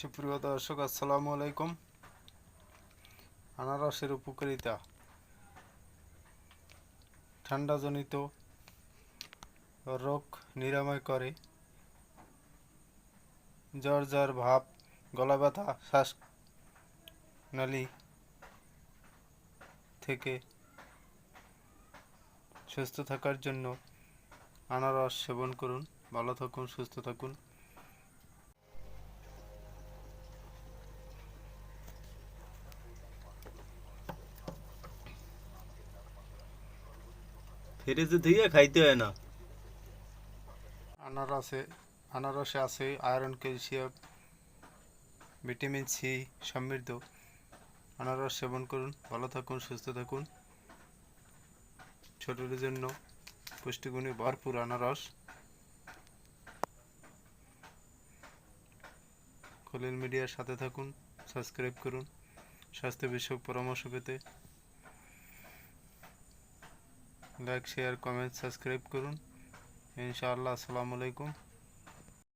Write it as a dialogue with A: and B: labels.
A: সুপ্রিয় দর্শক, আসসালামু আলাইকুম। আনারসের উপকারিতা। ঠান্ডাজনিত রোগ নিরাময় করে। জ্বর জ্বর, ভাব গলা ব্যথা শ্বাস নালী থেকে সুস্থ থাকার জন্য আনারস সেবন করুন। ভালো থাকুন, সুস্থ থাকুন।
B: ফ্রিজে ধুয়ে খাইতে হয় না।
A: আনারসে আনারসে আছে আয়রন ক্যালসিয়াম ভিটামিন সি সমৃদ্ধ। আনারস সেবন করুন, ভালো থাকুন, সুস্থ থাকুন। শরীরের জন্য পুষ্টিগুণে ভরপুর আনারস। খলিল মিডিয়ার সাথে থাকুন সাবস্ক্রাইব করুন। স্বাস্থ্য বিষয়ক পরামর্শ পেতে লাইক শেয়ার কমেন্ট সাবস্ক্রাইব করুন। ইনশাআল্লাহ আসসালামু আলাইকুম।